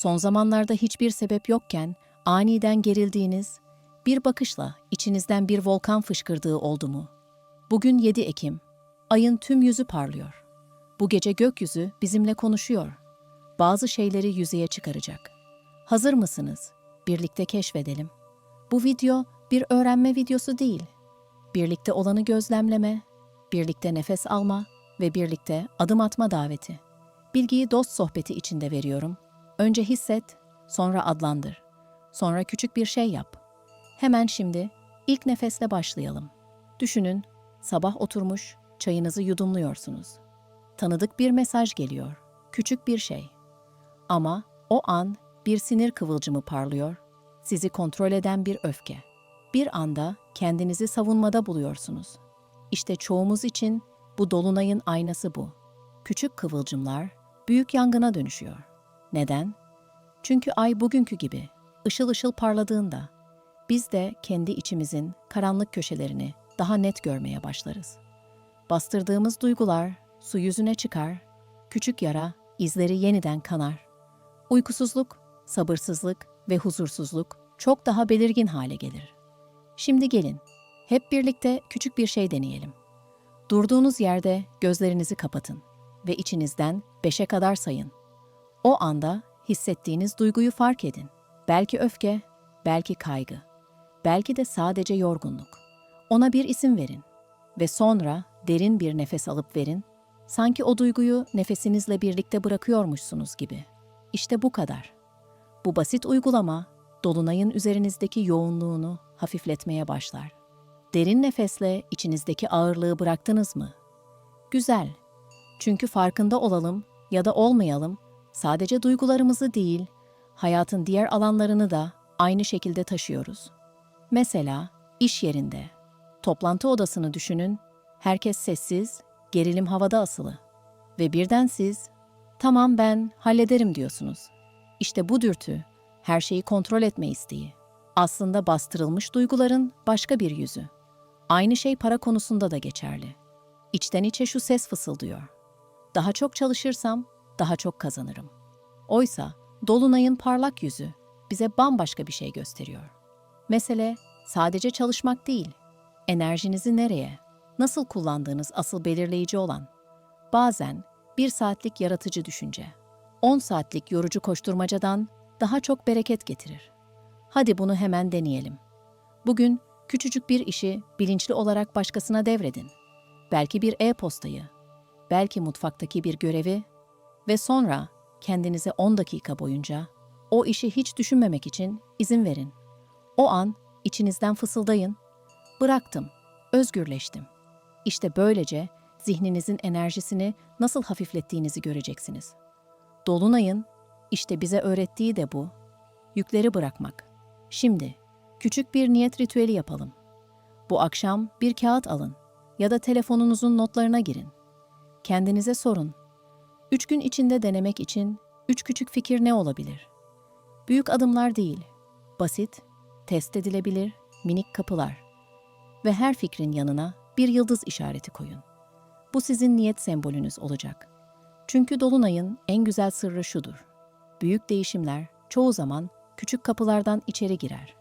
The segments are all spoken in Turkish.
Son zamanlarda hiçbir sebep yokken aniden gerildiğiniz, bir bakışla içinizden bir volkan fışkırdığı oldu mu? Bugün 7 Ekim. Ayın tüm yüzü parlıyor. Bu gece gökyüzü bizimle konuşuyor. Bazı şeyleri yüzeye çıkaracak. Hazır mısınız? Birlikte keşfedelim. Bu video bir öğrenme videosu değil. Birlikte olanı gözlemleme, birlikte nefes alma ve birlikte adım atma daveti. Bilgiyi dost sohbeti içinde veriyorum. Önce hisset, sonra adlandır. Sonra küçük bir şey yap. Hemen şimdi ilk nefesle başlayalım. Düşünün, sabah oturmuş, çayınızı yudumluyorsunuz. Tanıdık bir mesaj geliyor. Küçük bir şey. Ama o an bir sinir kıvılcımı parlıyor, sizi kontrol eden bir öfke. Bir anda kendinizi savunmada buluyorsunuz. İşte çoğumuz için bu dolunayın aynası bu. Küçük kıvılcımlar büyük yangına dönüşüyor. Neden? Çünkü ay bugünkü gibi ışıl ışıl parladığında biz de kendi içimizin karanlık köşelerini daha net görmeye başlarız. Bastırdığımız duygular su yüzüne çıkar, küçük yara izleri yeniden kanar. Uykusuzluk, sabırsızlık ve huzursuzluk çok daha belirgin hale gelir. Şimdi gelin, hep birlikte küçük bir şey deneyelim. Durduğunuz yerde gözlerinizi kapatın ve içinizden beşe kadar sayın. O anda hissettiğiniz duyguyu fark edin. Belki öfke, belki kaygı, belki de sadece yorgunluk. Ona bir isim verin ve sonra derin bir nefes alıp verin. Sanki o duyguyu nefesinizle birlikte bırakıyormuşsunuz gibi. İşte bu kadar. Bu basit uygulama dolunayın üzerinizdeki yoğunluğunu hafifletmeye başlar. Derin nefesle içinizdeki ağırlığı bıraktınız mı? Güzel. Çünkü farkında olalım ya da olmayalım, sadece duygularımızı değil, hayatın diğer alanlarını da aynı şekilde taşıyoruz. Mesela iş yerinde, toplantı odasını düşünün, herkes sessiz, gerilim havada asılı. Ve birden siz, tamam ben hallederim diyorsunuz. İşte bu dürtü, her şeyi kontrol etme isteği. Aslında bastırılmış duyguların başka bir yüzü. Aynı şey para konusunda da geçerli. İçten içe şu ses fısıldıyor. Daha çok çalışırsam daha çok kazanırım. Oysa dolunayın parlak yüzü bize bambaşka bir şey gösteriyor. Mesele sadece çalışmak değil, enerjinizi nereye, nasıl kullandığınız asıl belirleyici olan. Bazen bir saatlik yaratıcı düşünce, 10 saatlik yorucu koşturmacadan daha çok bereket getirir. Hadi bunu hemen deneyelim. Bugün küçücük bir işi bilinçli olarak başkasına devredin. Belki bir e-postayı, belki mutfaktaki bir görevi ve sonra kendinize 10 dakika boyunca o işi hiç düşünmemek için izin verin. O an içinizden fısıldayın. Bıraktım, özgürleştim. İşte böylece zihninizin enerjisini nasıl hafiflettiğinizi göreceksiniz. Dolunayın işte bize öğrettiği de bu. Yükleri bırakmak. Şimdi küçük bir niyet ritüeli yapalım. Bu akşam bir kağıt alın ya da telefonunuzun notlarına girin. Kendinize sorun. Üç gün içinde denemek için üç küçük fikir ne olabilir? Büyük adımlar değil, basit, test edilebilir, minik kapılar. Ve her fikrin yanına bir yıldız işareti koyun. Bu sizin niyet sembolünüz olacak. Çünkü dolunayın en güzel sırrı şudur. Büyük değişimler çoğu zaman küçük kapılardan içeri girer.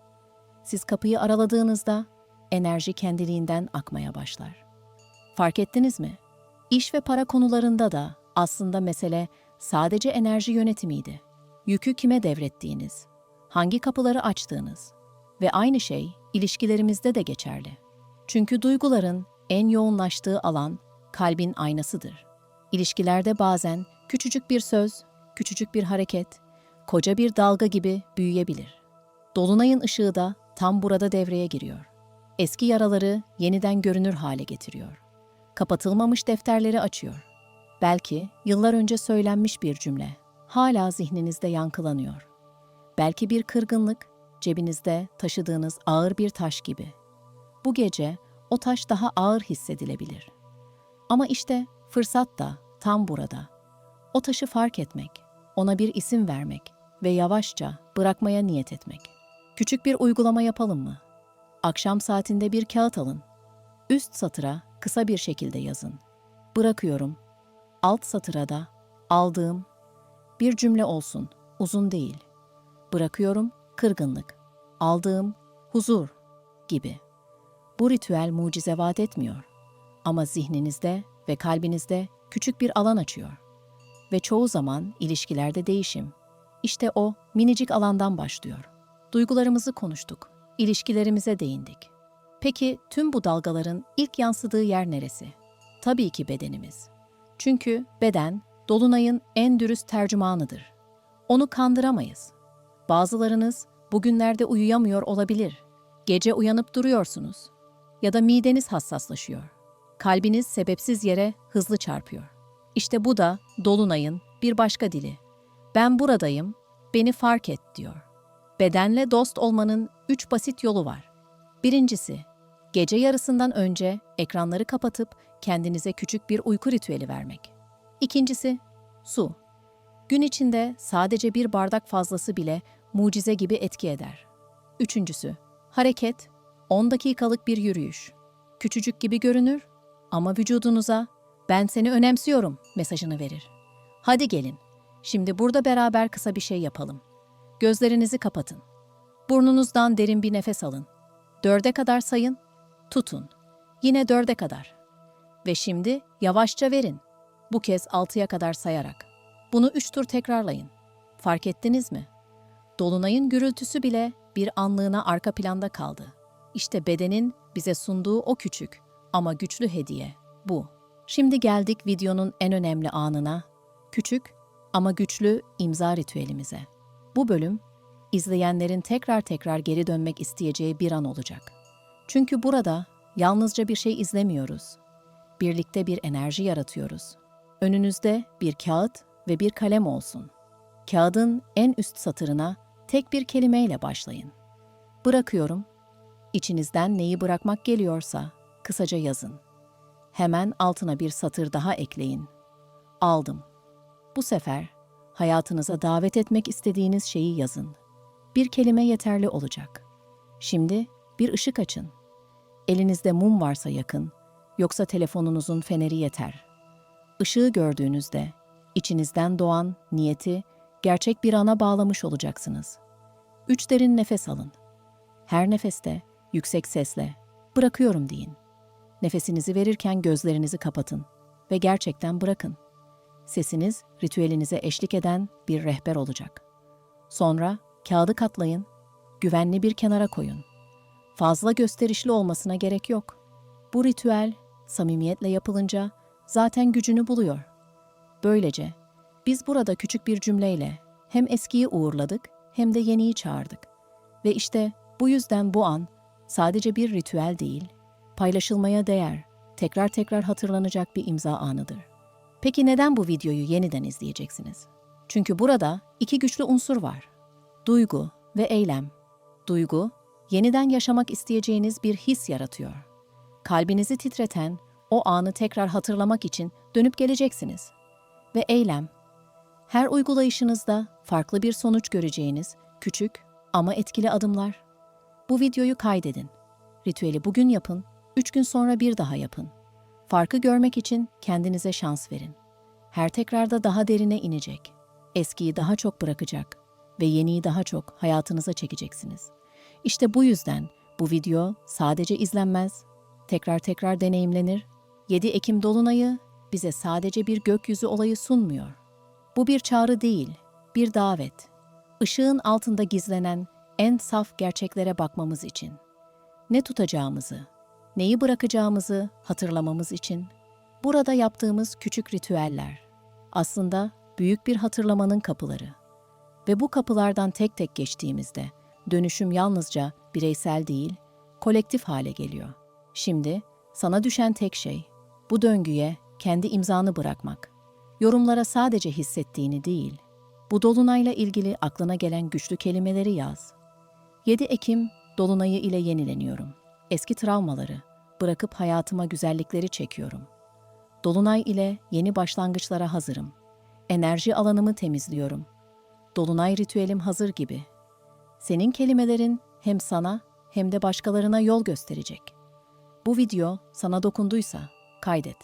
Siz kapıyı araladığınızda enerji kendiliğinden akmaya başlar. Fark ettiniz mi? İş ve para konularında da aslında mesele sadece enerji yönetimiydi. Yükü kime devrettiğiniz, hangi kapıları açtığınız ve aynı şey ilişkilerimizde de geçerli. Çünkü duyguların en yoğunlaştığı alan kalbin aynasıdır. İlişkilerde bazen küçücük bir söz, küçücük bir hareket, koca bir dalga gibi büyüyebilir. Dolunayın ışığı da tam burada devreye giriyor. Eski yaraları yeniden görünür hale getiriyor. Kapatılmamış defterleri açıyor. Belki yıllar önce söylenmiş bir cümle hala zihninizde yankılanıyor. Belki bir kırgınlık cebinizde taşıdığınız ağır bir taş gibi. Bu gece o taş daha ağır hissedilebilir. Ama işte fırsat da tam burada. O taşı fark etmek, ona bir isim vermek ve yavaşça bırakmaya niyet etmek. Küçük bir uygulama yapalım mı? Akşam saatinde bir kağıt alın. Üst satıra kısa bir şekilde yazın. Bırakıyorum. Alt satıra da aldığım bir cümle olsun. uzun değil. Bırakıyorum kırgınlık. Aldığım huzur gibi. Bu ritüel mucize vaat etmiyor. Ama zihninizde ve kalbinizde küçük bir alan açıyor. Ve çoğu zaman ilişkilerde değişim. İşte o minicik alandan başlıyor. Duygularımızı konuştuk. ilişkilerimize değindik. Peki tüm bu dalgaların ilk yansıdığı yer neresi? Tabii ki bedenimiz. Çünkü beden dolunayın en dürüst tercümanıdır. Onu kandıramayız. Bazılarınız bugünlerde uyuyamıyor olabilir. Gece uyanıp duruyorsunuz. Ya da mideniz hassaslaşıyor. Kalbiniz sebepsiz yere hızlı çarpıyor. İşte bu da dolunayın bir başka dili. Ben buradayım, beni fark et diyor. Bedenle dost olmanın üç basit yolu var. Birincisi, gece yarısından önce ekranları kapatıp kendinize küçük bir uyku ritüeli vermek. İkincisi, su. Gün içinde sadece bir bardak fazlası bile mucize gibi etki eder. Üçüncüsü, hareket, 10 dakikalık bir yürüyüş. Küçücük gibi görünür ama vücudunuza ben seni önemsiyorum mesajını verir. Hadi gelin, şimdi burada beraber kısa bir şey yapalım. Gözlerinizi kapatın. Burnunuzdan derin bir nefes alın. Dörde kadar sayın, tutun. Yine dörde kadar. Ve şimdi yavaşça verin. Bu kez altıya kadar sayarak. Bunu üç tur tekrarlayın. Fark ettiniz mi? Dolunayın gürültüsü bile bir anlığına arka planda kaldı. İşte bedenin bize sunduğu o küçük ama güçlü hediye bu. Şimdi geldik videonun en önemli anına. Küçük ama güçlü imza ritüelimize. Bu bölüm izleyenlerin tekrar tekrar geri dönmek isteyeceği bir an olacak. Çünkü burada yalnızca bir şey izlemiyoruz. Birlikte bir enerji yaratıyoruz. Önünüzde bir kağıt ve bir kalem olsun. Kağıdın en üst satırına tek bir kelimeyle başlayın. Bırakıyorum. İçinizden neyi bırakmak geliyorsa kısaca yazın. Hemen altına bir satır daha ekleyin. Aldım. Bu sefer hayatınıza davet etmek istediğiniz şeyi yazın. Bir kelime yeterli olacak. Şimdi bir ışık açın. Elinizde mum varsa yakın, yoksa telefonunuzun feneri yeter. Işığı gördüğünüzde içinizden doğan niyeti gerçek bir ana bağlamış olacaksınız. Üç derin nefes alın. Her nefeste yüksek sesle bırakıyorum deyin. Nefesinizi verirken gözlerinizi kapatın ve gerçekten bırakın. Sesiniz ritüelinize eşlik eden bir rehber olacak. Sonra kağıdı katlayın, güvenli bir kenara koyun. Fazla gösterişli olmasına gerek yok. Bu ritüel samimiyetle yapılınca zaten gücünü buluyor. Böylece biz burada küçük bir cümleyle hem eskiyi uğurladık hem de yeniyi çağırdık. Ve işte bu yüzden bu an sadece bir ritüel değil, paylaşılmaya değer, tekrar tekrar hatırlanacak bir imza anıdır. Peki neden bu videoyu yeniden izleyeceksiniz? Çünkü burada iki güçlü unsur var. Duygu ve eylem. Duygu, yeniden yaşamak isteyeceğiniz bir his yaratıyor. Kalbinizi titreten o anı tekrar hatırlamak için dönüp geleceksiniz. Ve eylem, her uygulayışınızda farklı bir sonuç göreceğiniz küçük ama etkili adımlar. Bu videoyu kaydedin. Ritüeli bugün yapın, üç gün sonra bir daha yapın. Farkı görmek için kendinize şans verin. Her tekrarda daha derine inecek. Eskiyi daha çok bırakacak ve yeniyi daha çok hayatınıza çekeceksiniz. İşte bu yüzden bu video sadece izlenmez, tekrar tekrar deneyimlenir. 7 Ekim Dolunayı bize sadece bir gökyüzü olayı sunmuyor. Bu bir çağrı değil, bir davet. Işığın altında gizlenen en saf gerçeklere bakmamız için. Ne tutacağımızı, neyi bırakacağımızı hatırlamamız için burada yaptığımız küçük ritüeller aslında büyük bir hatırlamanın kapıları. Ve bu kapılardan tek tek geçtiğimizde dönüşüm yalnızca bireysel değil, kolektif hale geliyor. Şimdi sana düşen tek şey bu döngüye kendi imzanı bırakmak. Yorumlara sadece hissettiğini değil, bu dolunayla ilgili aklına gelen güçlü kelimeleri yaz. 7 Ekim dolunayı ile yenileniyorum. Eski travmaları bırakıp hayatıma güzellikleri çekiyorum. Dolunay ile yeni başlangıçlara hazırım. Enerji alanımı temizliyorum. Dolunay ritüelim hazır gibi. Senin kelimelerin hem sana hem de başkalarına yol gösterecek. Bu video sana dokunduysa kaydet.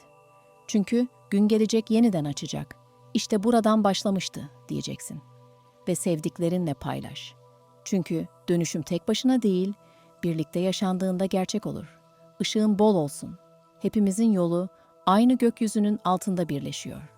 Çünkü gün gelecek yeniden açacak. İşte buradan başlamıştı diyeceksin. ve sevdiklerinle paylaş. Çünkü dönüşüm tek başına değil, birlikte yaşandığında gerçek olur. Işığın bol olsun. Hepimizin yolu aynı gökyüzünün altında birleşiyor.